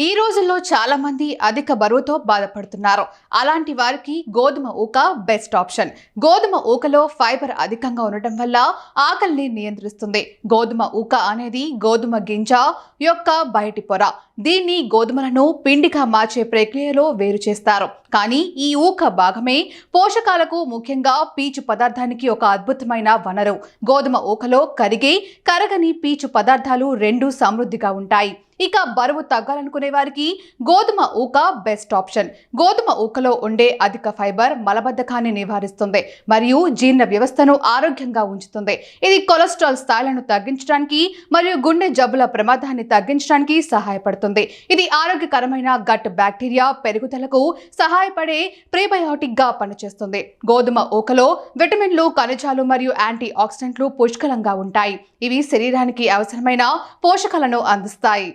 ఈ రోజుల్లో చాలా మంది అధిక బరువుతో బాధపడుతున్నారు. అలాంటి వారికి గోధుమ ఊక బెస్ట్ ఆప్షన్. గోధుమ ఊకలో ఫైబర్ అధికంగా ఉండటం వల్ల ఆకలిని నియంత్రిస్తుంది. గోధుమ ఊక అనేది గోధుమ గింజ యొక్క బయటి పొర. దీన్ని గోధుమలను పిండిగా మార్చే ప్రక్రియలో వేరు చేస్తారు. కానీ ఈ ఊక భాగమే పోషకాలకు ముఖ్యంగా పీచు పదార్థానికి ఒక అద్భుతమైన వనరు. గోధుమ ఊకలో కరిగే కరగని పీచు పదార్థాలు రెండు సమృద్ధిగా ఉంటాయి. ఇక బరువు తగ్గాలనుకునే వారికి గోధుమ ఊక బెస్ట్ ఆప్షన్ గోధుమ ఊకలో ఉండే అధిక ఫైబర్ మలబద్ధకాన్ని నివారిస్తుంది మరియు జీర్ణ వ్యవస్థను ఆరోగ్యంగా ఉంచుతుంది. ఇది కొలెస్ట్రాల్ స్థాయిలను తగ్గించడానికి మరియు గుండె జబ్బుల ప్రమాదాన్ని తగ్గించడానికి సహాయపడుతుంది. ఇది ఆరోగ్యకరమైన గట్ బ్యాక్టీరియా పెరుగుదలకు సహాయపడే ప్రీబయోటిక్గా పనిచేస్తుంది. గోధుమ ఊకలో విటమిన్లు ఖనిజాలు మరియు యాంటీ ఆక్సిడెంట్లు పుష్కలంగా ఉంటాయి. ఇవి శరీరానికి అవసరమైన పోషకాలను అందిస్తాయి.